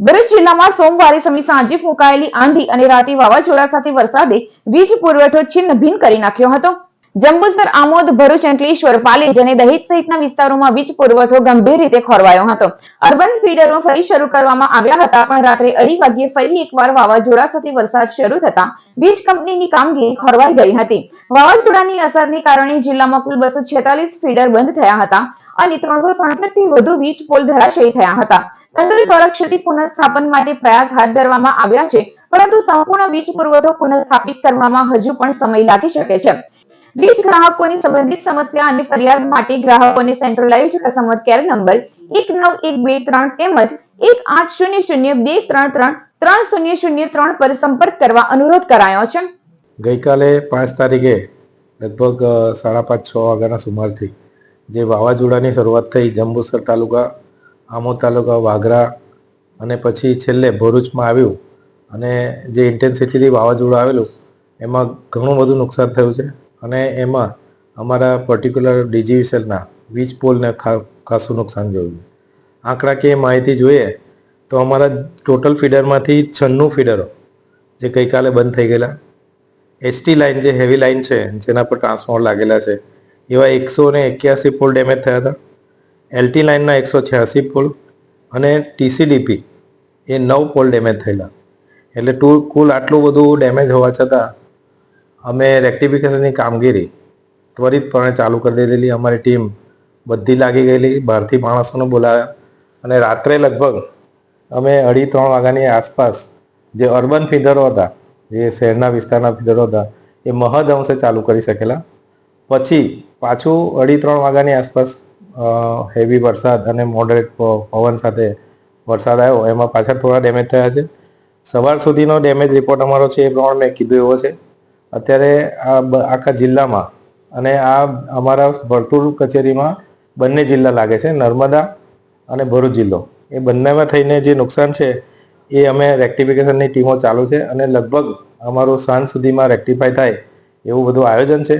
ભરૂચ જિલ્લામાં સોમવારે સમી સાંજે ફૂંકાયેલી આંધી અને રાતે વાવાઝોડા સાથે વરસાદે વીજ પુરવઠો છિન્ન ભિન્ન કરી નાખ્યો હતો. જંબુસર, આમોદ, ભરૂચ, અંકલેશ્વર પાલેજ અને દહેજ સહિતના વિસ્તારોમાં વીજ પુરવઠો ગંભીર રીતે ખોરવાયો હતો. અર્બન ફીડરો ફરી શરૂ કરવામાં આવ્યા હતા, પણ રાત્રે અઢી વાગ્યે ફરી એકવાર વાવાઝોડા સાથે વરસાદ શરૂ થતા વીજ કંપનીની કામગીરી ખોરવાઈ ગઈ હતી. વાવાઝોડાની અસરને કારણે જિલ્લામાં કુલ બસો ફીડર બંધ થયા હતા અને ત્રણસો થી વધુ વીજ પોલ ધરાશયી થયા હતા. તંત્ર દ્વારા ક્ષતિ પુનઃસ્થાપન માટે પ્રયાસ હાથ ધરવામાં આવ્યા છે. પરંતુ સંપૂર્ણ વીજ પુરવઠો પુનઃસ્થાપિત કરવામાં હજુ પણ સમય લાગી શકે છે. વીજ ગ્રાહકોની સંબંધિત સમસ્યા અને ફરિયાદ માટે ગ્રાહકોને સેન્ટ્રલાઇઝ કસ્ટમર કેર નંબર એક નવ એક બે ત્રણ તેમજ એક આઠ શૂન્ય શૂન્ય બે ત્રણ ત્રણ ત્રણ શૂન્ય શૂન્ય ત્રણ પર સંપર્ક કરવા અનુરોધ કરાયો છે. ગઈકાલે પાંચ તારીખે લગભગ સાડા પાંચ, છ વાગ્યાના સુમારથી જે વાવાઝોડાની શરૂઆત થઈ જંબુસર તાલુકા આમોદ તાલુકા વાગરા અને પછી છેલ્લે ભરૂચમાં આવ્યું અને જે ઇન્ટેન્સિટીથી વાવાઝોડું આવેલું, એમાં ઘણું બધું નુકસાન થયું છે. અને એમાં અમારા પર્ટિક્યુલર ડીજીવીસેલના વીજ પોલને ખાસું નુકસાન જોયું આંકડાકીય માહિતી જોઈએ તો અમારા ટોટલ ફીડરમાંથી છન્નું ફીડરો જે ગઈકાલે બંધ થઈ ગયેલા. એસટી લાઇન જે હેવી લાઇન છે, જેના પર ટ્રાન્સફોર્મર લાગેલા છે, એવા એકસો ને એક્યાસી પોલ ડેમેજ થયા હતા. એલટી લાઇનના એકસો છ્યાસી પોલ અને ટીસીડીપી એ નવ પોલ ડેમેજ થયેલા. એટલે ટુ, કુલ આટલું બધું ડેમેજ હોવા છતાં અમે રેક્ટિફિકેશનની કામગીરી ત્વરિતપણે ચાલુ કરી દીધેલી. અમારી ટીમ બધી લાગી ગયેલી, બહારથી માણસોને બોલાવ્યા અને રાત્રે લગભગ અમે અઢી, ત્રણ વાગ્યાની આસપાસ જે અર્બન ફીડરો હતા, જે શહેરના વિસ્તારના ફીડરો હતા, એ મહદ અંશે ચાલુ કરી શકેલા. પછી પાછું અઢી, ત્રણ વાગ્યાની આસપાસ હેવી વરસાદ અને મોડરેટ પવન સાથે વરસાદ આવ્યો. એમાં પાછળ થોડા ડેમેજ થયા છે. સવાર સુધીનો ડેમેજ રિપોર્ટ અમારો છે એ પ્રમાણે મેં કીધું એવો છે. અત્યારે આ આખા જિલ્લામાં અને આ અમારા વર્તુળ કચેરીમાં બંને જિલ્લા લાગે છે. નર્મદા અને ભરૂચ જિલ્લો. એ બંનેમાં થઈને જે નુકસાન છે એ અમે રેક્ટિફિકેશનની ટીમો ચાલુ છે અને લગભગ અમારું સાંજ સુધીમાં રેક્ટિફાય થાય એવું બધું આયોજન છે.